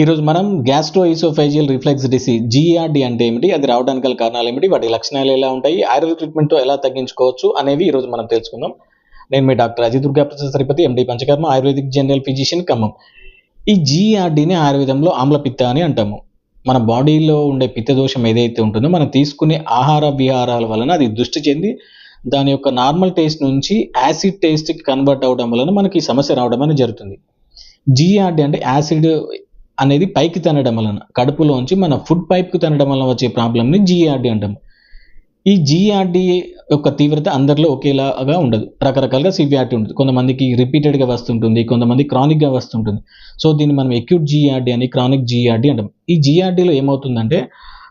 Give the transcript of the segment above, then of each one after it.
ఈరోజు మనం gastro oesophageal reflux disease GERD అంటే ఏమిటి? అది రావడానికి గల కారణాలు ఏమిటి? వాటి లక్షణాలు ఎలా ఉంటాయి? ఆయుర్వేద ట్రీట్మెంట్తో ఎలా తగ్గించుకోవచ్చు? అనేవి ఈరోజు మనం తెలుసుకుందాం. నేను మీ doctor Ajay Durga Prasad Tirupati MD panchakarma ayurvedic general physician Khammam. ఈ జీఆర్డీని ఆయుర్వేదంలో ఆమ్లపిత్త అని అంటాము. మన బాడీలో ఉండే పిత్త దోషం ఏదైతే ఉంటుందో మనం తీసుకునే ఆహార విహారాల వలన అది దృష్టి చెంది దాని యొక్క నార్మల్ టేస్ట్ నుంచి యాసిడ్ టేస్ట్కి కన్వర్ట్ అవడం వలన మనకి ఈ సమస్య రావడం అనేది జరుగుతుంది. జీఆర్డీ అంటే యాసిడ్ అనేది పైకి తినడం వలన కడుపులోంచి మన ఫుడ్ పైప్కి తినడం వలన వచ్చే ప్రాబ్లమ్ని జీఆర్డి అంటాం ఈ జీఆర్డి యొక్క తీవ్రత అందరిలో ఒకేలాగా ఉండదు. రకరకాలుగా సివిఆర్టీ ఉంటుంది. కొంతమందికి రిపీటెడ్గా వస్తుంటుంది కొంతమంది క్రానిక్గా వస్తుంటుంది. సో దీన్ని మనం ఎక్యూట్ జీఆర్డి అని క్రానిక్ జీఆర్డి అంటాం. ఈ జీఆర్డీలో ఏమవుతుందంటే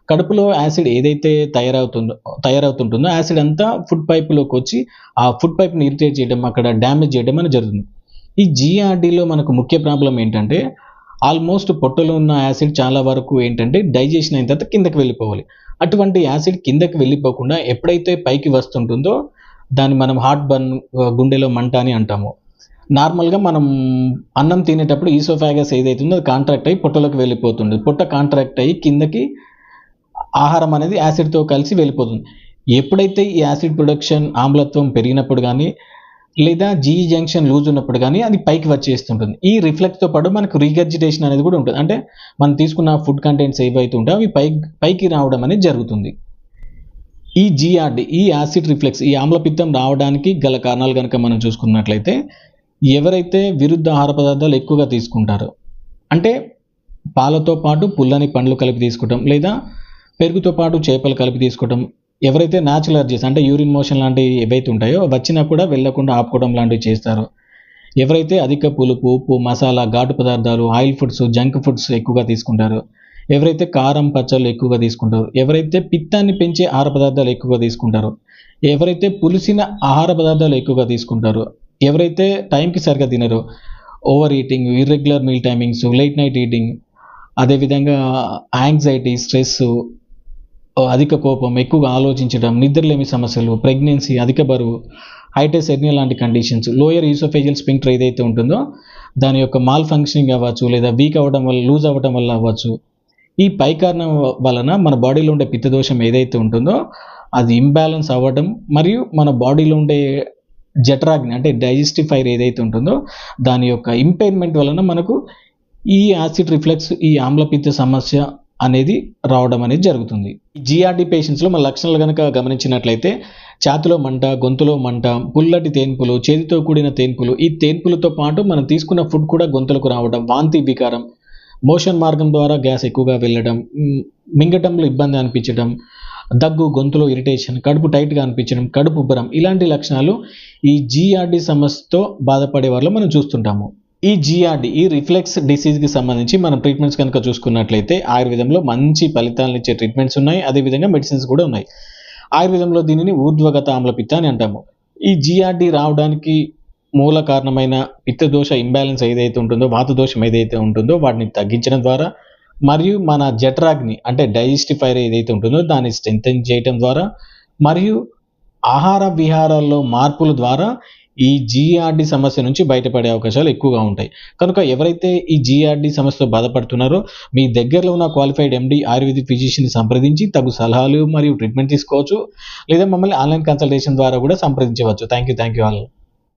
కడుపులో యాసిడ్ ఏదైతే తయారవుతుందో తయారవుతుంటుందో యాసిడ్ అంతా ఫుడ్ పైప్లోకి వచ్చి ఆ ఫుడ్ పైప్ని ఇరిటేట్ చేయడం అక్కడ డ్యామేజ్ చేయడం అనేది జరుగుతుంది. ఈ జీఆర్డీలో మనకు ముఖ్య ప్రాబ్లం ఏంటంటే ఆల్మోస్ట్ పొట్టలో ఉన్న యాసిడ్ చాలా వరకు ఏంటంటే డైజెషన్ అయిన తర్వాత కిందకి వెళ్ళిపోవాలి. అటువంటి యాసిడ్ కిందకి వెళ్ళిపోకుండా ఎప్పుడైతే పైకి వస్తుంటుందో దాన్ని మనం హార్ట్ బర్న్ గుండెలో మంట అని అంటాము. నార్మల్గా మనం అన్నం తినేటప్పుడు ఈసోఫాగస్ ఏదైతుందో అది కాంట్రాక్ట్ అయ్యి పొట్టలోకి వెళ్ళిపోతుంది. పొట్ట కాంట్రాక్ట్ అయ్యి కిందకి ఆహారం అనేది యాసిడ్తో కలిసి వెళ్ళిపోతుంది. ఎప్పుడైతే ఈ యాసిడ్ ప్రొడక్షన్ ఆమ్లత్వం పెరిగినప్పుడు కానీ లేదా జీ జంక్షన్ లూజ్ ఉన్నప్పుడు కానీ అది పైకి వచ్చేస్తుంటుంది. ఈ రిఫ్లెక్స్తో పాటు మనకు రీగర్జిటేషన్ అనేది కూడా ఉంటుంది. అంటే మనం తీసుకున్న ఫుడ్ కంటెంట్స్ ఏవైతే ఉంటాయో అవి పై పైకి రావడం అనేది జరుగుతుంది. ఈ జీఆర్డి ఈ యాసిడ్ రిఫ్లెక్స్ ఈ ఆమ్లపిత్తం రావడానికి గల కారణాలు కనుక మనం చూసుకున్నట్లయితే ఎవరైతే విరుద్ధ ఆహార పదార్థాలు ఎక్కువగా తీసుకుంటారో అంటే పాలతో పాటు పుల్లని పండ్లు కలిపి తీసుకోవటం లేదా పెరుగుతో పాటు చేపలు కలిపి తీసుకోవటం ఎవరైతే న్యాచురల్ అర్జీస్ అంటే యూరిన్ మోషన్ లాంటివి ఏవైతే ఉంటాయో వచ్చినా కూడా వెళ్ళకుండా ఆపుకోవడం లాంటివి చేస్తారు. ఎవరైతే అధిక పులుపు ఉప్పు మసాలా ఘాటు పదార్థాలు ఆయిల్ ఫుడ్స్ జంక్ ఫుడ్స్ ఎక్కువగా తీసుకుంటారో ఎవరైతే కారం పచ్చళ్ళు ఎక్కువగా తీసుకుంటారో ఎవరైతే పిత్తాన్ని పెంచే ఆహార పదార్థాలు ఎక్కువగా తీసుకుంటారో ఎవరైతే పులిసిన ఆహార పదార్థాలు ఎక్కువగా తీసుకుంటారో ఎవరైతే టైంకి సరిగా తినరు over eating irregular meal timings late night eating అదేవిధంగా యాంగ్జైటీ స్ట్రెస్ అధిక కోపం ఎక్కువగా ఆలోచించడం నిద్రలేమి సమస్యలు ప్రెగ్నెన్సీ అధిక బరువు హైటెస్ ఎర్నియా లాంటి కండిషన్స్ లోయర్ ఈసోఫేజియల్ స్పింక్టర్ ఏదైతే ఉంటుందో దాని యొక్క మాల్ ఫంక్షనింగ్ అవ్వచ్చు లేదా వీక్ అవ్వడం వల్ల లూజ్ అవ్వడం వల్ల అవ్వచ్చు. ఈ పై కారణం వలన మన బాడీలో ఉండే పిత్తదోషం ఏదైతే ఉంటుందో అది ఇంబ్యాలెన్స్ అవ్వడం మరియు మన బాడీలో ఉండే జఠరాగ్ని అంటే డైజెస్టిఫైర్ ఏదైతే ఉంటుందో దాని యొక్క ఇంపైర్మెంట్ వలన మనకు ఈ యాసిడ్ రిఫ్లెక్స్ ఈ ఆమ్లపిత్త సమస్య అనేది రావడం అనేది జరుగుతుంది. జిఆర్డి పేషెంట్స్లో మన లక్షణాలు కనుక గమనించినట్లయితే ఛాతిలో మంట గొంతులో మంట పుల్లటి తేన్పులు చేతితో కూడిన తేన్పులు ఈ తేన్పులతో పాటు మనం తీసుకున్న ఫుడ్ కూడా గొంతులకు రావడం వాంతి వికారం మోషన్ మార్గం ద్వారా గ్యాస్ ఎక్కువగా వెళ్ళడం మింగటంలో ఇబ్బంది అనిపించడం దగ్గు గొంతులో ఇరిటేషన్ కడుపు టైట్గా అనిపించడం కడుపు ఉబ్బరం ఇలాంటి లక్షణాలు ఈ జీఆర్డి సమస్యతో బాధపడే వాళ్ళు మనం చూస్తుంటాము. ఈ జిఆర్డి ఈ రిఫ్లెక్స్ డిసీజ్కి సంబంధించి మనం ట్రీట్మెంట్స్ కనుక చూసుకున్నట్లయితే ఆయుర్వేదంలో మంచి ఫలితాలను ఇచ్చే ట్రీట్మెంట్స్ ఉన్నాయి. అదేవిధంగా మెడిసిన్స్ కూడా ఉన్నాయి. ఆయుర్వేదంలో దీనిని ఊర్ధ్వగత ఆమ్లపిత్త అని అంటాము. ఈ జిఆర్డి రావడానికి మూల కారణమైన పిత్తదోష ఇంబ్యాలెన్స్ ఏదైతే ఉంటుందో వాతదోషం ఏదైతే ఉంటుందో వాటిని తగ్గించడం ద్వారా మరియు మన జఠరాగ్ని అంటే డైజెస్టివ్ ఫైర్ ఏదైతే ఉంటుందో దాన్ని స్ట్రెంగ్ చేయటం ద్వారా మరియు ఆహార విహారాల్లో మార్పుల ద్వారా ఈ జీఆర్డి సమస్య నుంచి బయటపడే అవకాశాలు ఎక్కువగా ఉంటాయి. కనుక ఎవరైతే ఈ జీఆర్డి సమస్యతో బాధపడుతున్నారో మీ దగ్గరలో ఉన్న క్వాలిఫైడ్ ఎండి ఆయుర్వేదిక్ ఫిజిషియన్ని సంప్రదించి తగు సలహాలు మరియు ట్రీట్మెంట్ తీసుకోవచ్చు. లేదా మమ్మల్ని ఆన్లైన్ కన్సల్టేషన్ ద్వారా కూడా సంప్రదించవచ్చు. Thank you thank you all